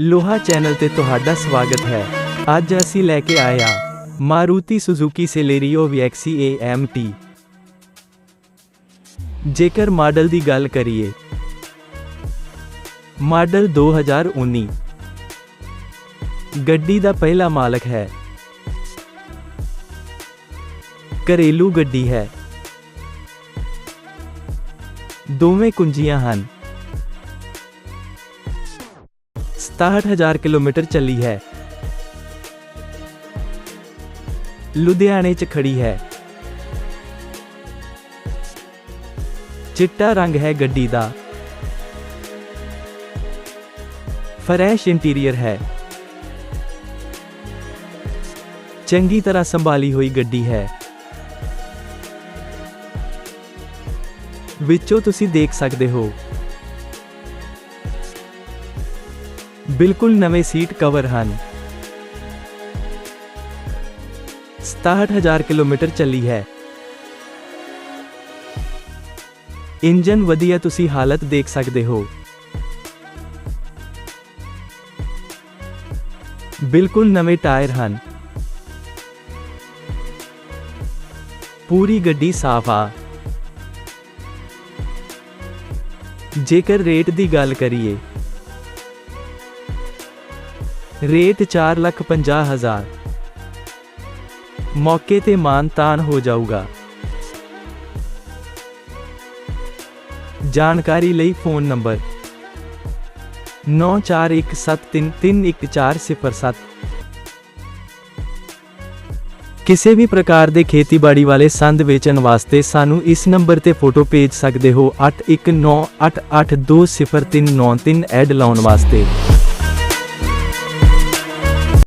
ਲੋਹਾ ਚੈਨਲ ਤੇ ਤੁਹਾਡਾ ਸਵਾਗਤ ਹੈ। ਅੱਜ ਅਸੀਂ ਲੈ ਕੇ ਆਏ ਹਾਂ Maruti Suzuki Celerio VXi AMT ਜੇਕਰ ਮਾਡਲ ਦੀ ਗੱਲ ਕਰੀਏ, ਮਾਡਲ 2019 ਗੱਡੀ ਦਾ ਪਹਿਲਾ ਮਾਲਕ ਹੈ। ਘਰੇਲੂ ਗੱਡੀ ਹੈ। ਦੋਵੇਂ ਕੁੰਜੀਆਂ ਹਨ। 67000 ਕਿਲੋਮੀਟਰ ਚੱਲੀ ਹੈ ਲੁਧਿਆਣੇ 'ਚ ਖੜੀ ਹੈ ਚਿੱਟਾ ਰੰਗ ਹੈ ਗੱਡੀ ਦਾ ਫਰੈਸ਼ ਇੰਟੀਰੀਅਰ ਹੈ ਚੰਗੀ ਤਰ੍ਹਾਂ ਸੰਭਾਲੀ ਹੋਈ ਗੱਡੀ ਹੈ ਵਿੱਚੋਂ ਤੁਸੀਂ ਦੇਖ ਸਕਦੇ ਹੋ ਬਿਲਕੁਲ ਨਵੇਂ ਸੀਟ ਕਵਰ ਹਨ 67000 ਕਿਲੋਮੀਟਰ ਚੱਲੀ ਹੈ ਇੰਜਨ ਵਧੀਆ ਤੁਸੀਂ ਹਾਲਤ ਦੇਖ ਸਕਦੇ ਹੋ ਬਿਲਕੁਲ ਨਵੇਂ ਟਾਇਰ ਹਨ ਪੂਰੀ ਗੱਡੀ ਸਾਫ਼ ਆ ਜੇਕਰ ਰੇਟ ਦੀ ਗੱਲ ਕਰੀਏ ਰੇਟ 450000 ਮੌਕੇ ਤੇ ਮਾਨਤਾਨ ਹੋ ਜਾਊਗਾ। ਜਾਣਕਾਰੀ ਲਈ ਫੋਨ ਨੰਬਰ 9417331407 ਕਿਸੇ ਵੀ ਪ੍ਰਕਾਰ ਦੇ ਖੇਤੀਬਾੜੀ ਵਾਲੇ ਸੰਦ ਵੇਚਣ ਵਾਸਤੇ ਸਾਨੂੰ ਇਸ ਨੰਬਰ ਤੇ ਫੋਟੋ ਭੇਜ ਸਕਦੇ ਹੋ 8198820393 ਐਡ ਲਾਉਣ ਵਾਸਤੇ।